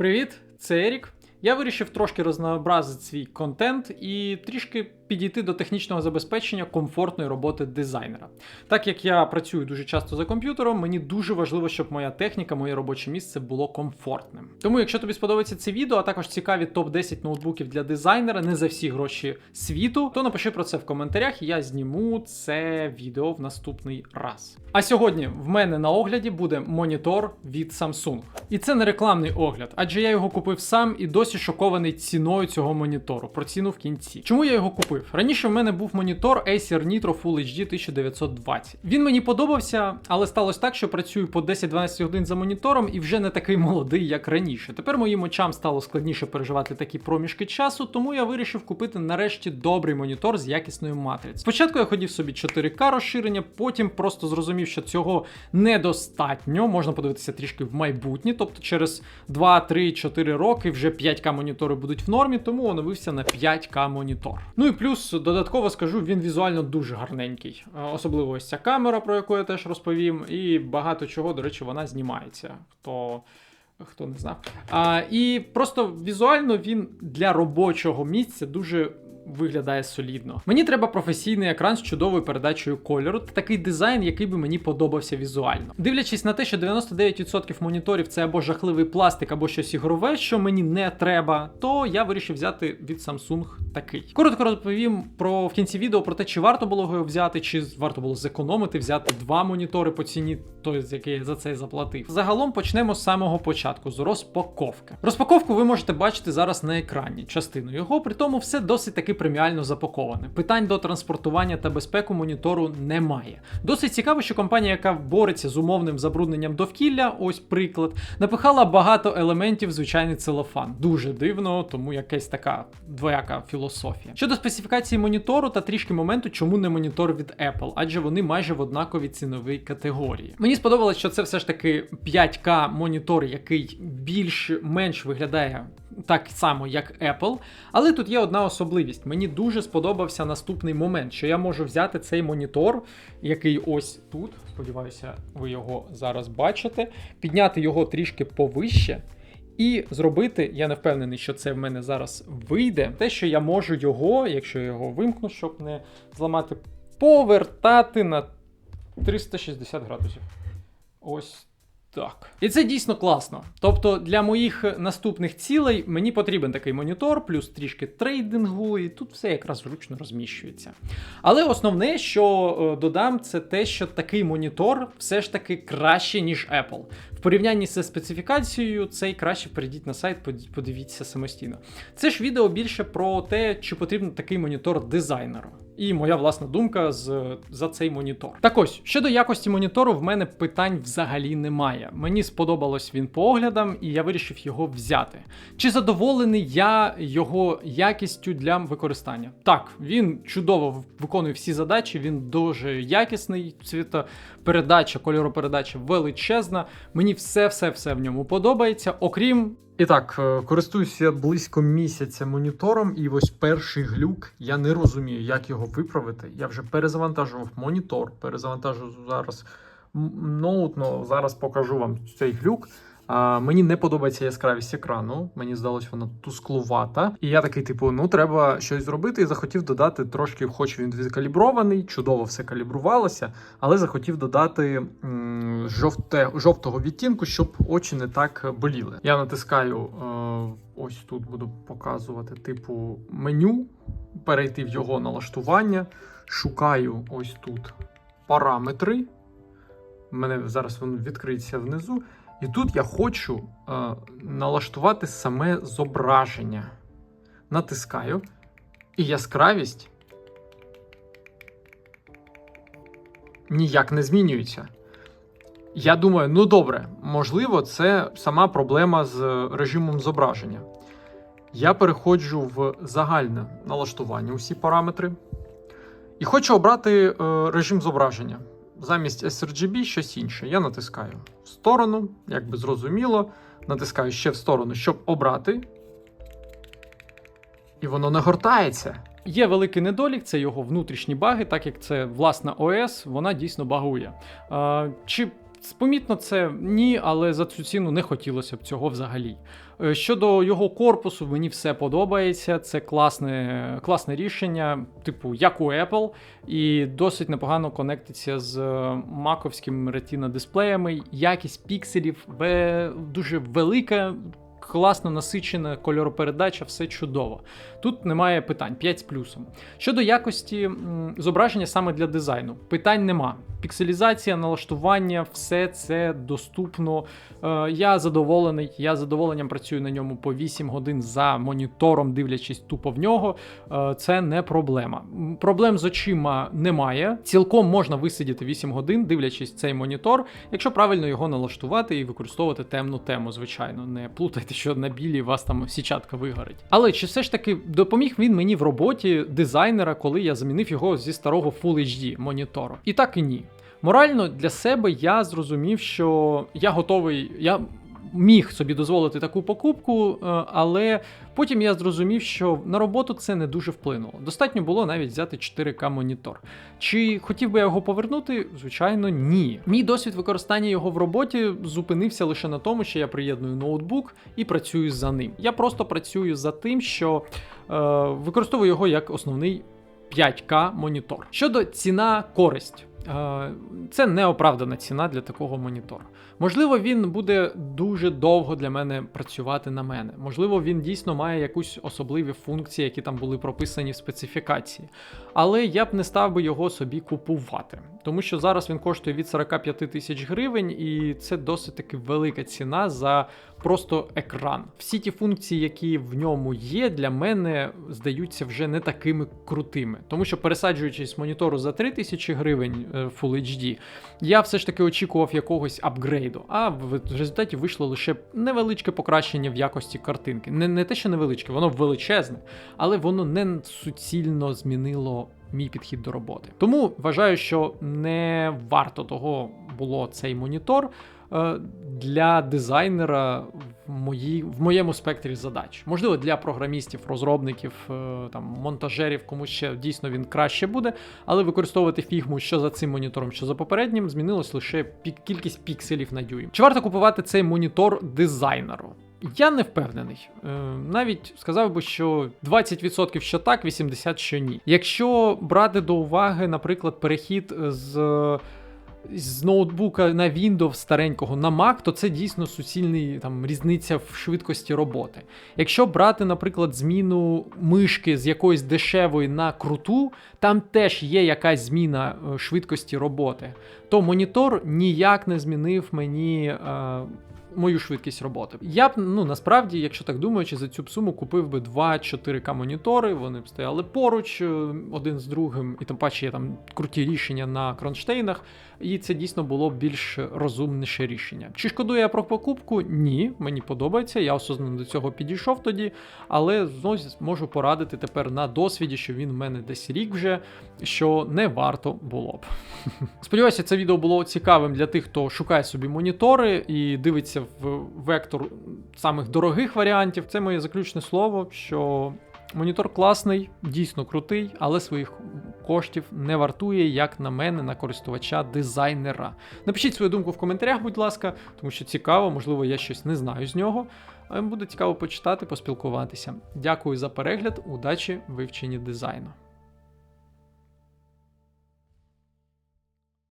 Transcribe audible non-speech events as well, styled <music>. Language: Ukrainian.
Привіт, це Ерік. Я вирішив трошки рознообразити свій контент і трішки підійти до технічного забезпечення комфортної роботи дизайнера. Так як я працюю дуже часто за комп'ютером, мені дуже важливо, щоб моя техніка, моє робоче місце було комфортним. Тому, якщо тобі сподобається це відео, а також цікаві топ-10 ноутбуків для дизайнера, не за всі гроші світу, то напиши про це в коментарях, і я зніму це відео в наступний раз. А сьогодні в мене на огляді буде монітор від Samsung. І це не рекламний огляд, адже я його купив сам і досі шокований ціною цього монітору. Про ціну в кінці. Чому я його купив? Раніше в мене був монітор Acer Nitro Full HD 1920. Він мені подобався, але сталося так, що працюю по 10-12 годин за монітором і вже не такий молодий, як раніше. Тепер моїм очам стало складніше переживати такі проміжки часу, тому я вирішив купити нарешті добрий монітор з якісною матрицею. Спочатку я хотів собі 4К розширення, потім просто зрозумів, що цього недостатньо. Можна подивитися трішки в майбутнє, тобто через 2, 3, 4 роки вже 5К монітори будуть в нормі, тому оновився на 5К монітор. Ну і плюс додатково скажу, він візуально дуже гарненький. Е, Особливо ось ця камера, про яку я теж розповім, і багато чого, до речі, вона знімається. Хто хто не знав. А, І просто візуально він для робочого місця дуже. Виглядає солідно. Мені треба професійний екран з чудовою передачею кольору та такий дизайн, який би мені подобався візуально. Дивлячись на те, що 99% моніторів це або жахливий пластик, або щось ігрове, що мені не треба, то я вирішив взяти від Samsung такий. Коротко розповім про в кінці відео про те, чи варто було його взяти, чи варто було зекономити, взяти два монітори по ціні, той, з який я за це заплатив. Загалом почнемо з самого початку, з розпаковки. Розпаковку ви можете бачити зараз на екрані, частину його, при тому все досить таки преміально запаковане. Питань до транспортування та безпеку монітору немає. Досить цікаво, що компанія, яка бореться з умовним забрудненням довкілля, ось приклад, напихала багато елементів звичайний целофан. Дуже дивно, тому якась така двояка філософія. Щодо специфікації монітору та трішки моменту, чому не монітор від Apple, адже вони майже в однаковій ціновій категорії. Мені сподобалось, що це все ж таки 5К монітор, який більш-менш виглядає так само, як Apple. Але тут є одна особливість. Мені дуже сподобався наступний момент, що я можу взяти цей монітор, який ось тут. Сподіваюся, ви його зараз бачите, підняти його трішки повище. І зробити, я не впевнений, що це в мене зараз вийде. Те, що я можу його, якщо я його вимкну, щоб не зламати, повертати на 360 градусів. Ось так. І це дійсно класно. Тобто для моїх наступних цілей мені потрібен такий монітор, плюс трішки трейдингу, і тут все якраз зручно розміщується. Але основне, що е, додам, це те, що такий монітор все ж таки краще, ніж Apple. В порівнянні зі специфікацією, цей краще перейдіть на сайт, под- подивіться самостійно. Це ж відео більше про те, чи потрібен такий монітор дизайнеру. І моя власна думка з, за цей монітор. Так ось, щодо якості монітору, в мене питань взагалі немає. Мені сподобалось він по оглядам, і я вирішив його взяти. Чи задоволений я його якістю для використання? Так, він чудово виконує всі задачі, він дуже якісний, цвітопередача, кольоропередача величезна. Мені все-все-все в ньому подобається, окрім. І так, е, користуюся близько місяця монітором, і ось перший глюк. Я не розумію, як його виправити. Я вже перезавантажував монітор, перезавантажую зараз ноут, но зараз покажу вам цей глюк. А, мені не подобається яскравість екрану. Мені здалось, вона тусклувата. І я такий, типу, ну треба щось зробити. І захотів додати трошки, хоч він відкалібрований, чудово все калібрувалося, але захотів додати м, жовте, жовтого відтінку, щоб очі не так боліли. Я натискаю е, ось тут, буду показувати, типу, меню, перейти в його налаштування, шукаю ось тут параметри. У мене зараз він відкриється внизу. І тут я хочу е, налаштувати саме зображення. Натискаю. І яскравість ніяк не змінюється. Я думаю, ну добре, можливо, це сама проблема з режимом зображення. Я переходжу в загальне налаштування, усі параметри. І хочу обрати е, режим зображення. Замість sRGB щось інше. Я натискаю в сторону, як би зрозуміло. Натискаю ще в сторону, щоб обрати. І воно не гортається. Є великий недолік, це його внутрішні баги, так як це власна ОС, вона дійсно багує. Чи Помітно це ні, але за цю ціну не хотілося б цього взагалі. Е, Щодо його корпусу, мені все подобається. Це класне, класне рішення, типу, як у Apple, і досить непогано конектиться з маковськими маковським Retina дисплеями. Якість пікселів дуже велика. Класно насичена кольоропередача, все чудово. Тут немає питань 5 з плюсом. Щодо якості зображення саме для дизайну, питань нема. Пікселізація, налаштування, все це доступно. Е, я задоволений. Я задоволенням працюю на ньому по 8 годин за монітором, дивлячись тупо в нього. Е, це не проблема. Проблем з очима немає. Цілком можна висидіти 8 годин, дивлячись цей монітор, якщо правильно його налаштувати і використовувати темну тему, звичайно. Не плутайте, що на білій вас там січатка вигорить. Але чи все ж таки допоміг він мені в роботі дизайнера, коли я замінив його зі старого Full HD монітору? І так і ні. Морально для себе я зрозумів, що я готовий. Я міг собі дозволити таку покупку, е, але потім я зрозумів, що на роботу це не дуже вплинуло. Достатньо було навіть взяти 4К монітор. Чи хотів би я його повернути? Звичайно, ні. Мій досвід використання його в роботі зупинився лише на тому, що я приєдную ноутбук і працюю за ним. Я просто працюю за тим, що е, використовую його як основний 5К монітор. Щодо ціна користь. Е, Це неоправдана ціна для такого монітора. Можливо, він буде дуже довго для мене працювати на мене. Можливо, він дійсно має якусь особливі функції, які там були прописані в специфікації. Але я б не став би його собі купувати, тому що зараз він коштує від 45 тисяч гривень, і це досить таки велика ціна за просто екран. Всі ті функції, які в ньому є, для мене здаються вже не такими крутими. Тому що пересаджуючись монітору за 3 тисячі гривень е, Full HD, я все ж таки очікував якогось апгрейду. А в результаті вийшло лише невеличке покращення в якості картинки. Не, не те, що невеличке, воно величезне, але воно не суцільно змінило. Мій підхід до роботи. Тому вважаю, що не варто того було цей монітор е, для дизайнера в, моїй, в моєму спектрі задач. Можливо, для програмістів, розробників, е, там, монтажерів, комусь ще дійсно він краще буде, але використовувати фігму, що за цим монітором, що за попереднім, змінилось лише кількість пікселів на дюйм. Чи варто купувати цей монітор дизайнеру? Я не впевнений. Е, навіть сказав би, що 20% що так, 80% що ні. Якщо брати до уваги, наприклад, перехід з. З ноутбука на Windows старенького на Mac, то це дійсно суцільний там різниця в швидкості роботи. Якщо брати, наприклад, зміну мишки з якоїсь дешевої на круту, там теж є якась зміна е, швидкості роботи, то монітор ніяк не змінив мені. Е, Мою швидкість роботи. Я б, ну насправді, якщо так думаючи, за цю суму купив би два 4К монітори, вони б стояли поруч е, один з другим, і тим паче є там круті рішення на кронштейнах, і це дійсно було б більш розумніше рішення. Чи шкодую я про покупку? Ні, мені подобається, я осознано до цього підійшов тоді, але знову можу порадити тепер на досвіді, що він в мене десь рік вже, що не варто було б. <laughs> Сподіваюся, це відео було цікавим для тих, хто шукає собі монітори і дивиться в вектор самих дорогих варіантів. Це моє заключне слово, що монітор класний, дійсно крутий, але своїх коштів не вартує, як на мене, на користувача дизайнера. Напишіть свою думку в коментарях, будь ласка, тому що цікаво, можливо, я щось не знаю з нього. Буде цікаво почитати, поспілкуватися. Дякую за перегляд, удачі вивченні дизайну.